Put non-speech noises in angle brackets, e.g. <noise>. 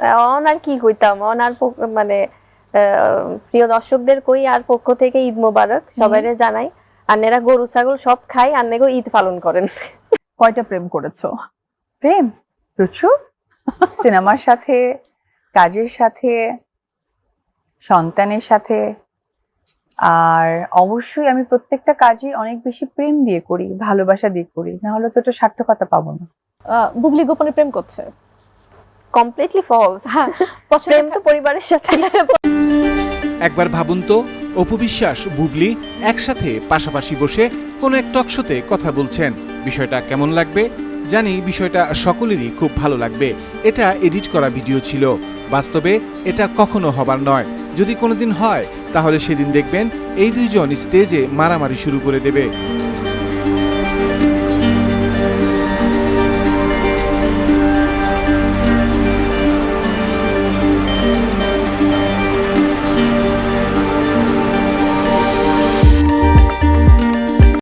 On আর কি কইতাম on আর মানে আহ, প্রিয় দর্শকদের কই আর পক্ষ থেকে ঈদ মোবারক সবাইরে জানাই। আন্নেরা গরু ছাগল সব খাই আন্নেগো ঈদ পালন করেন। কয়টা প্রেম করেছ? প্রেম? প্রচুর। সিনেমার সাথে কাজের সাথে সন্তানের সাথে আর অবশ্যই আমি প্রত্যেকটা কাজই অনেক বেশি প্রেম দিয়ে করি ভালোবাসা দিয়ে করি না হলে তো এটা সার্থকতা পাবো না। আহ, বুবলি গোপনে প্রেম করছে। কমপ্লিটলি ফলস হ্যাঁ <laughs> পছন্দ প্রেম তো পরিবারের সাথে। একবার ভাবুন তো অপু বিশ্বাস বুবলি একসাথে পাশাপাশি বসে কোনো এক টকশোতে কথা বলছেন। বিষয়টা কেমন লাগবে? জানি বিষয়টা সকলেরই খুব ভালো লাগবে। এটা এডিট করা ভিডিও ছিল। বাস্তবে এটা কখনো হবার নয়। যদি কোনোদিন হয় তাহলে সেদিন দেখবেন এই দুইজন স্টেজে মারামারি শুরু করে দেবে।